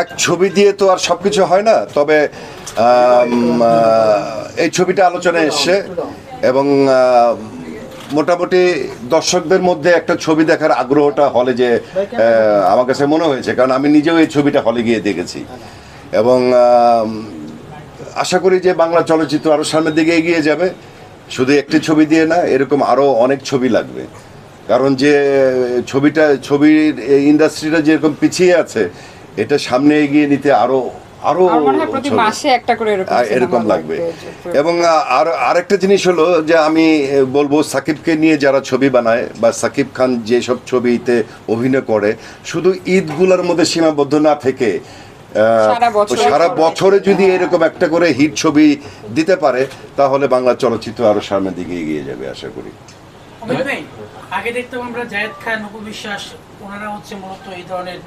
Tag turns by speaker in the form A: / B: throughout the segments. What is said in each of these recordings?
A: এক ছবি দিয়ে তো আর সবকিছু হয় না, তবে এই ছবিটা আলোচনায় এসছে এবং মোটামুটি দর্শকদের মধ্যে একটা ছবি দেখার আগ্রহটা হলে যে আমার কাছে মনে হয়েছে, কারণ আমি নিজেও এই ছবিটা হলে গিয়ে দেখেছি। এবং আশা করি যে বাংলা চলচ্চিত্র আরও সামনের দিকে এগিয়ে যাবে, শুধু একটি ছবি দিয়ে না, এরকম আরও অনেক ছবি লাগবে। কারণ যে, ছবিটা, ছবির ইন্ডাস্ট্রিটা যেরকম পিছিয়ে আছে এটা সামনে এগিয়ে নিতে আরও আরও
B: আমার প্রতি
A: ছবি-
B: মাসে একটা করে এরকম
A: লাগবে এবং আর আরেকটা জিনিস হলো যে আমি বলব সাকিবকে নিয়ে যারা ছবি বানায় বা সাকিব খান যেসব ছবিতে অভিনয় করে শুধু ঈদগুলোর মধ্যে সীমাবদ্ধ না থেকে আহ,
B: সারা
A: সারা বছরে যদি এরকম একটা করে হিট ছবি দিতে পারে তাহলে বাংলা চলচ্চিত্র আরও সামনের দিকে এগিয়ে যাবে আশা করি।
C: আগে দেখতাম আমরা জায়েদ খান নবু বিশ্বাস ওনারা হচ্ছে মূলত এই ধরনের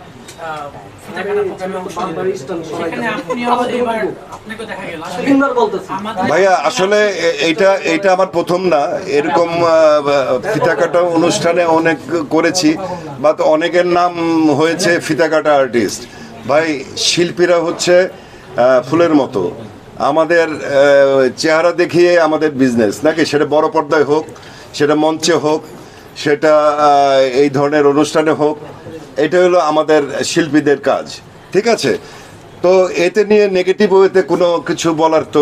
A: ভাইয়া, আসলে এইটা এইটা আমার প্রথম না। এরকম ফিতাকাটা অনুষ্ঠানে অনেক করেছি বা তো অনেকের নাম হয়েছে ফিতাকাটা আর্টিস্ট। ভাই, শিল্পীরা হচ্ছে ফুলের মতো। আমাদের চেহারা দেখিয়ে আমাদের বিজনেস নাকি? সেটা বড় পর্দায় হোক, সেটা মঞ্চে হোক, সেটা এই ধরনের অনুষ্ঠানে হোক। এটা হলো আমাদের শিল্পীদের কাজ ঠিক আছে? তো এতে নিয়ে নেগেটিভ ওয়েতে কোনো কিছু বলার তো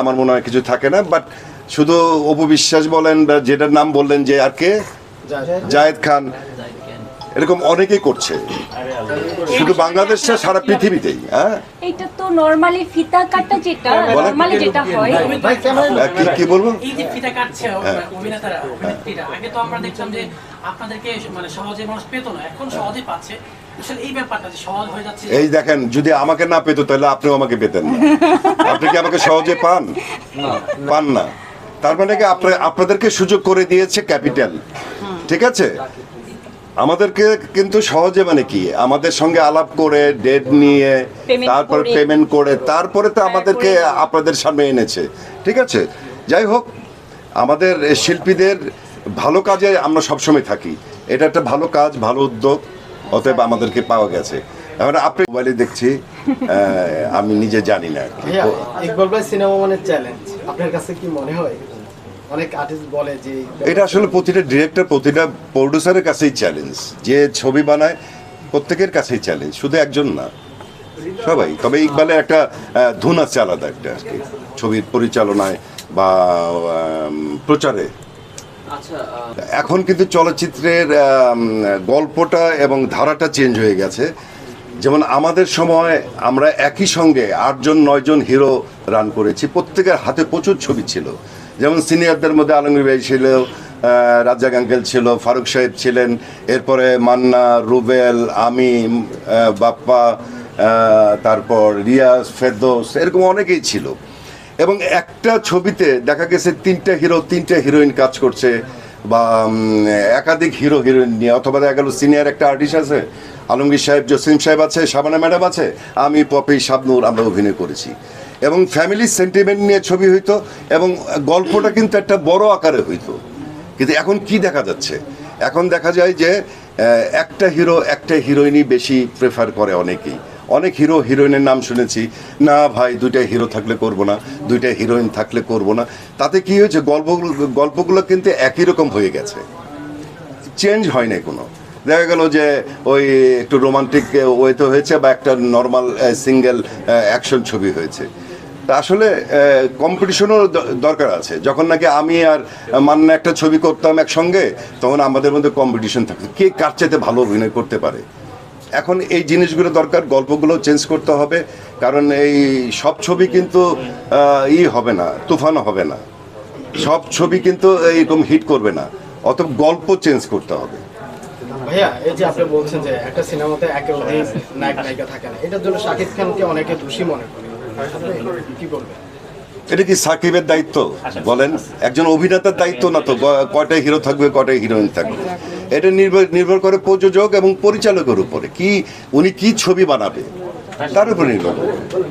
A: আমার মনে হয় কিছু থাকে না বাট শুধু অপবিশ্বাস বলেন বা যেটার নাম বললেন যে আর কে? জায়েদ খান। এরকম অনেকেই করছে। শুধু বাংলাদেশটা সারা পৃথিবীতেই হ্যাঁ?
D: এটা তো নরমালি ফিতা কাটা যেটা নরমালি যেটা হয়।
A: কি কি বলব
C: এই যে ফিতা কাটছে
A: হ্যাঁ।
C: অভিনেতারা অভিনেত্রীরা আগে তো আমরা দেখতাম যে আপনাদেরকে মানে সহজে মানুষ পেত না এখন সহজে পাচ্ছে। এই ব্যাপারটা যে সহজ হয়ে যাচ্ছে
A: এই দেখেন যদি আমাকে না পেতো তাহলে আপনিও আমাকে পেতেন না। আপনি কি আমাকে সহজে পান? পান না। তার মানে কি আপনাদেরকে সুযোগ করে দিয়েছে ক্যাপিটাল। ঠিক আছে? আমাদেরকে কিন্তু সহজে মানে কি আমাদের সঙ্গে আলাপ করে ডেট নিয়ে তারপরে পেমেন্ট করে তারপরে তো আমাদেরকে আপনাদের সামনে এনেছে ঠিক আছে? যাই হোক আমাদের শিল্পীদের ভালো কাজে আমরা সবসময় থাকি। এটা একটা ভালো কাজ ভালো উদ্যোগ অতএব আমাদেরকে পাওয়া গেছে। এখন আপনি মোবাইলে দেখছি আমি নিজে জানি না আর
E: ইকবাল ভাই সিনেমা মানে চ্যালেঞ্জ আপনার কাছে কি মনে হয়? অনেক আর্টিস্ট বলে যে
A: এটা আসলে প্রতিটা ডিরেক্টর প্রতিটা প্রডিউসারের কাছেই চ্যালেঞ্জ যে ছবি বানায় প্রত্যেকের কাছেই চ্যালেঞ্জ শুধু একজন না। সবাই। তবে ইকবালের একটা ধুন আছে আলাদা একটা আর কি। ছবির পরিচালনায় বা প্রচারে।
E: আচ্ছা
A: এখন কিন্তু চলচ্চিত্রের গল্পটা এবং ধারাটা চেঞ্জ হয়ে গেছে। যেমন আমাদের সময় আমরা একই সঙ্গে আটজন নয়জন হিরো রান করেছি। প্রত্যেকের হাতে প্রচুর ছবি ছিল। যেমন সিনিয়রদের মধ্যে আলমগীর ভাই ছিল রাজ্জাক আঙ্কেল ছিল, ফারুক সাহেব ছিলেন, এরপরে মান্না, রুবেল, আমি বাপ্পা তারপর রিয়াজ, ফেরদৌস, এরকম অনেকেই ছিল। এবং একটা ছবিতে দেখা গেছে তিনটা হিরো, তিনটা হিরোইন কাজ করছে, বা একাধিক হিরো, হিরোইন নিয়ে, অথবা দেখা গেল সিনিয়র একটা আর্টিস্ট আছে, আলমগীর সাহেব, জসিম সাহেব আছে, শাবানা ম্যাডাম আছে, আমি পপি শাবনুর আমরা অভিনয় করেছি। এবং ফ্যামিলি সেন্টিমেন্ট নিয়ে ছবি হইতো এবং গল্পটা কিন্তু একটা বড় আকারে হইতো। কিন্তু এখন কি দেখা যাচ্ছে? এখন দেখা যায় যে একটা হিরো একটা হিরোইনই বেশি প্রেফার করে অনেকেই। অনেক হিরো হিরোইনের নাম শুনেছি, না ভাই, দুইটা হিরো থাকলে করব না, দুইটা হিরোইন থাকলে করব না। তাতে কি হয়েছে, গল্পগুলো গল্পগুলো কিন্তু একই রকম হয়ে গেছে। চেঞ্জ হয় নাই কোনো। দেখা গেল যে, ওই একটু রোমান্টিক ওয়েতে হয়েছে বা একটা নর্মাল সিঙ্গেল অ্যাকশন ছবি হয়েছে। তা আসলে কম্পিটিশনও দরকার আছে। যখন নাকি আমি আর মান্না একটা ছবি করতাম একসঙ্গে, তখন আমাদের মধ্যে কম্পিটিশন থাকতো। কে কার চাইতে ভালো অভিনয় করতে পারে? এখন এই জিনিসগুলো দরকার গল্পগুলো চেঞ্জ করতে হবে। কারণ এই সব ছবি কিন্তু ই হবে না, তুফান হবে না। সব ছবি কিন্তু এইরকম হিট করবে না। অত গল্প চেঞ্জ করতে হবে।
E: ভাইয়া, এই যে আপনি বলছেন যে একটা সিনেমাতে একে অধিক নায়ক নায়িকা থাকে না, এটার জন্য শাকিব খানকে অনেকে দোষী মনে করে।
A: এটা কি সাকিবের দায়িত্ব? বলেন একজন অভিনেতার দায়িত্ব না তো ক- কয়টা হিরো থাকবে কয়টা হিরোইন থাকবে। এটা নির্ভর নির্ভর করে প্রযোজক এবং পরিচালকের উপরে। কি উনি কি ছবি বানাবে? তার উপর নির্ভর করে।